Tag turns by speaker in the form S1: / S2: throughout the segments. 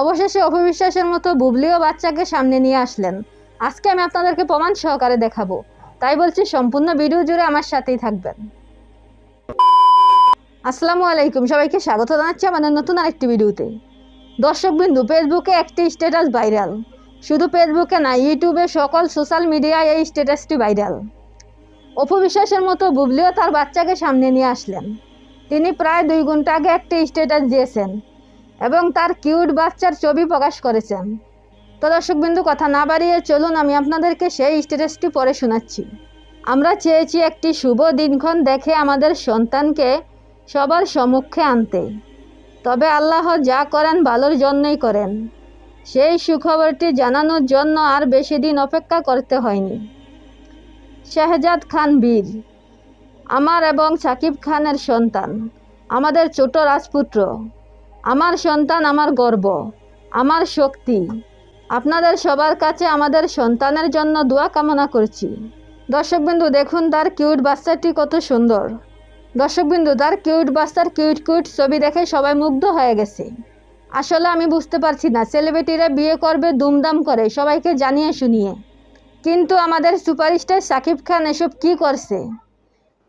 S1: অবশেষে অপবিশ্বাসের মতো বুবলিও বাচ্চাকে সামনে নিয়ে আসলেন। আজকে আমি আপনাদেরকে প্রমাণ সহকারে দেখাবো। তাই বলছি সম্পূর্ণ ভিডিও জুড়ে আমার সাথেই থাকবেন। আসসালামু আলাইকুম, সবাইকে স্বাগত জানাচ্ছি আমাদের নতুন আরেকটি ভিডিওতে। দর্শকবিন্দু, ফেসবুকে একটি স্ট্যাটাস ভাইরাল। শুধু ফেসবুকে না, ইউটিউবে সকল সোশ্যাল মিডিয়ায় এই স্ট্যাটাসটি ভাইরাল। অপবিশ্বাসের মতো বুবলিও তার বাচ্চাকে সামনে নিয়ে আসলেন। তিনি প্রায় দুই ঘণ্টা আগে একটি স্ট্যাটাস দিয়েছেন। এবং তার কিউট বাচ্চার ছবি প্রকাশ করেছেন। তো দর্শকবিন্দু, কথা না বাড়িয়ে চলুন, আমি আপনাদেরকে সেই স্ট্যাটাসটি পরে শোনাচ্ছি। আমরা চেয়েছি একটি শুভ দিনক্ষণ দেখে আমাদের সন্তানকে সবার সম্মুখে আনতে। তবে আল্লাহ যা করেন ভালোর জন্যই করেন। সেই সুখবরটি জানানোর জন্য আর বেশি দিন অপেক্ষা করতে হয়নি। শাহজাদ খান বীর, আমার এবং সাকিব খানের সন্তান, আমাদের ছোট রাজপুত্র। আমার সন্তান আমার গর্ব, আমার শক্তি। আপনাদের সবার কাছে আমাদের সন্তানের জন্য দোয়া কামনা করছি। দর্শকবিন্দু, দেখুন তার কিউট বাচ্চাটি কত সুন্দর। দর্শকবিন্দু, তার কিউট বাচ্চার কিউট কিউট ছবি দেখে সবাই মুগ্ধ হয়ে গেছে। আসলে আমি বুঝতে পারছি না সেলিব্রিটিরা বিয়ে করবে, দুমদাম করে, সবাইকে জানিয়ে শুনিয়ে। কিন্তু আমাদের সুপারস্টার সাকিব খান এসব কি করছে?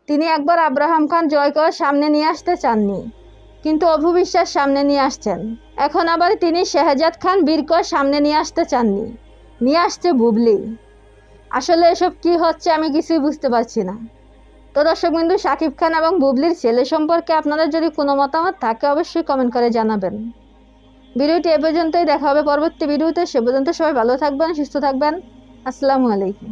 S1: তিনি একবার আব্রাহাম খান জয়কর সামনে নিয়ে আসতে চাননি। কিন্তু অভুবিশ্বাস সামনে নিয়ে আসছেন। এখন আবার তিনি শেহজাদ খান বীরকর সামনে নিয়ে আসতে চাননি। নিয়ে আসছে বুবলি। আসলে এসব কি হচ্ছে আমি কিছুই বুঝতে পারছি না। তো দর্শক বিন্দু শাকিব খান এবং বুবলির ছেলে সম্পর্কে আপনাদের যদি কোনো মতামত থাকে, অবশ্যই কমেন্ট করে জানাবেন। ভিডিওটি এ পর্যন্তই, দেখা হবে পরবর্তী ভিডিওতে। সে পর্যন্ত সবাই ভালো থাকবেন, সুস্থ থাকবেন। আসসালামু আলাইকুম।